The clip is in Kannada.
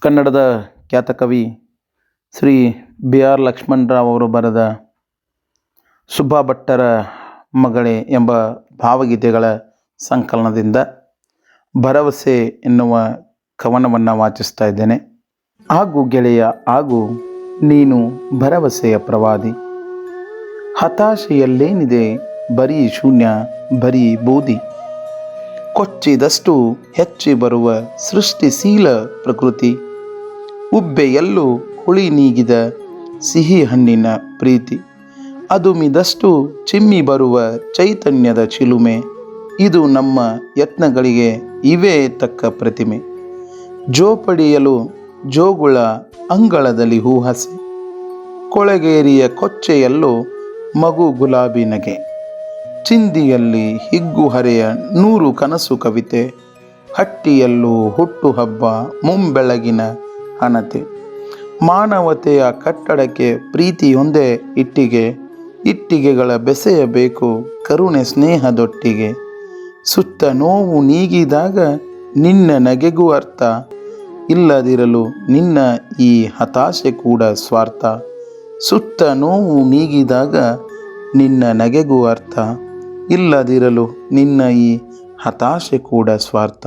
ಕನ್ನಡದ ಖ್ಯಾತ ಕವಿ ಶ್ರೀ ಬಿ ಆರ್ ಲಕ್ಷ್ಮಣರಾವ್ ಅವರು ಬರೆದ ಸುಬ್ಬಾ ಭಟ್ಟರ ಮಗಳೇ ಎಂಬ ಭಾವಗೀತೆಗಳ ಸಂಕಲನದಿಂದ ಭರವಸೆ ಎನ್ನುವ ಕವನವನ್ನು ವಾಚಿಸ್ತಾ ಇದ್ದೇನೆ. ಹಾಗೂ ಗೆಳೆಯ ಹಾಗೂ ನೀನು ಭರವಸೆಯ ಪ್ರವಾದಿ. ಹತಾಶೆಯಲ್ಲೇನಿದೆ, ಬರೀ ಶೂನ್ಯ, ಬರೀ ಬೂದಿ. ಕೊಚ್ಚಿದಷ್ಟು ಹೆಚ್ಚಿ ಬರುವ ಸೃಷ್ಟಿಶೀಲ ಪ್ರಕೃತಿ. ಉಬ್ಬೆಯಲ್ಲೂ ಹುಳಿ ನೀಗಿದ ಸಿಹಿ ಹಣ್ಣಿನ ಪ್ರೀತಿ. ಅದು ಮಿದಷ್ಟು ಚಿಮ್ಮಿ ಬರುವ ಚೈತನ್ಯದ ಚಿಲುಮೆ. ಇದು ನಮ್ಮ ಯತ್ನಗಳಿಗೆ ಇವೇ ತಕ್ಕ ಪ್ರತಿಮೆ. ಜೋಪಡಿಯಲು ಜೋಗುಳ ಅಂಗಳದಲ್ಲಿ ಹೂಹಸೆ. ಕೊಳಗೇರಿಯ ಕೊಚ್ಚೆಯಲ್ಲೂ ಮಗು ಗುಲಾಬಿ ನಗೆ. ಚಿಂದಿಯಲ್ಲಿ ಹಿಗ್ಗು ಹರೆಯ ನೂರು ಕನಸು ಕವಿತೆ. ಹಟ್ಟಿಯಲ್ಲೂ ಹುಟ್ಟು ಹಬ್ಬ ಮುಂಬೆಳಗಿನ ಹಣತೆ. ಮಾನವತೆಯ ಕಟ್ಟಡಕ್ಕೆ ಪ್ರೀತಿಯೊಂದೇ ಇಟ್ಟಿಗೆ, ಇಟ್ಟಿಗೆಗಳ ಬೆಸೆಯಬೇಕು ಕರುಣೆ ಸ್ನೇಹದೊಟ್ಟಿಗೆ. ಸುತ್ತ ನೋವು ನೀಗಿದಾಗ ನಿನ್ನ ನಗೆಗೂ ಅರ್ಥ, ಇಲ್ಲದಿರಲು ನಿನ್ನ ಈ ಹತಾಶೆ ಕೂಡ ಸ್ವಾರ್ಥ. ಸುತ್ತ ನೋವು ನೀಗಿದಾಗ ನಿನ್ನ ನಗೆಗೂ ಅರ್ಥ, ಇಲ್ಲದಿರಲು ನಿನ್ನ ಈ ಹತಾಶೆ ಕೂಡ ಸ್ವಾರ್ಥ.